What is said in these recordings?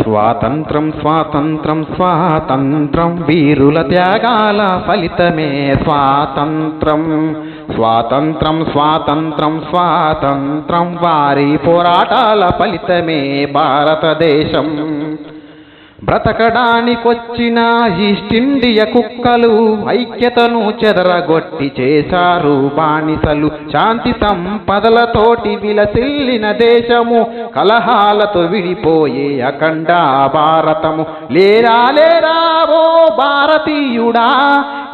స్వాతంత్రం స్వాతంత్రం స్వాతంత్రం వీరుల త్యాగాల ఫలితమే స్వాతంత్రం. స్వాతంత్రం స్వాతంత్రం స్వాతంత్రం వారి పోరాటాల ఫలితమే భారతదేశం. బ్రతకడానికొచ్చిన ఈస్టిండియ కుక్కలు ఐక్యతను చెదరగొట్టి చేశారు బానిసలు. శాంతి సంపదలతోటి విలసిల్లిన దేశము కలహాలతో విడిపోయే అఖండ భారతము. లేరా లేరా ఓ భారతీయుడా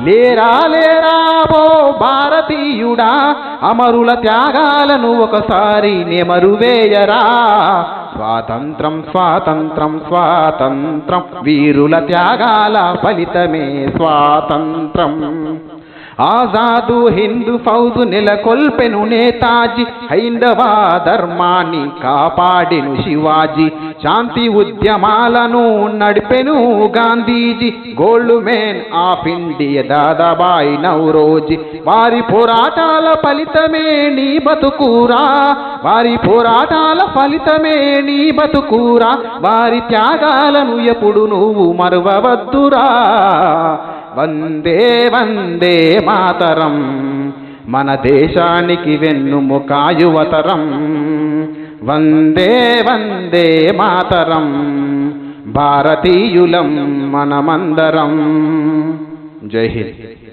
లేరా లేరా ఓ భారతీయుడా అమరుల త్యాగాలను ఒకసారి నెమరువేయరా. స్వాతంత్రం స్వాతంత్రం స్వాతంత్రం. వీరుల త్యాగాల ఫలితమే స్వాతంత్రం. ఆజాదు హిందూ ఫౌజు నెలకొల్పెను నేతాజీ హైందవ ధర్మాన్ని కాపాడెను శివాజీ శాంతి ఉద్యమాలను నడిపెను Gandhiji gold men of India Dadabhai Naoroji వారి పోరాటాల ఫలితమే నీ బతుకూరా వారి పోరాటాల ఫలితమే నీ బతుకూరా వారి త్యాగాలను ఎప్పుడు నువ్వు మరువవద్దురా. వందే వందే మాతరం. మన దేశానికి వెన్నుముకాయువతరం. వందే వందే మాతరం. భారతీయులం మనమందరం. జై హింద్.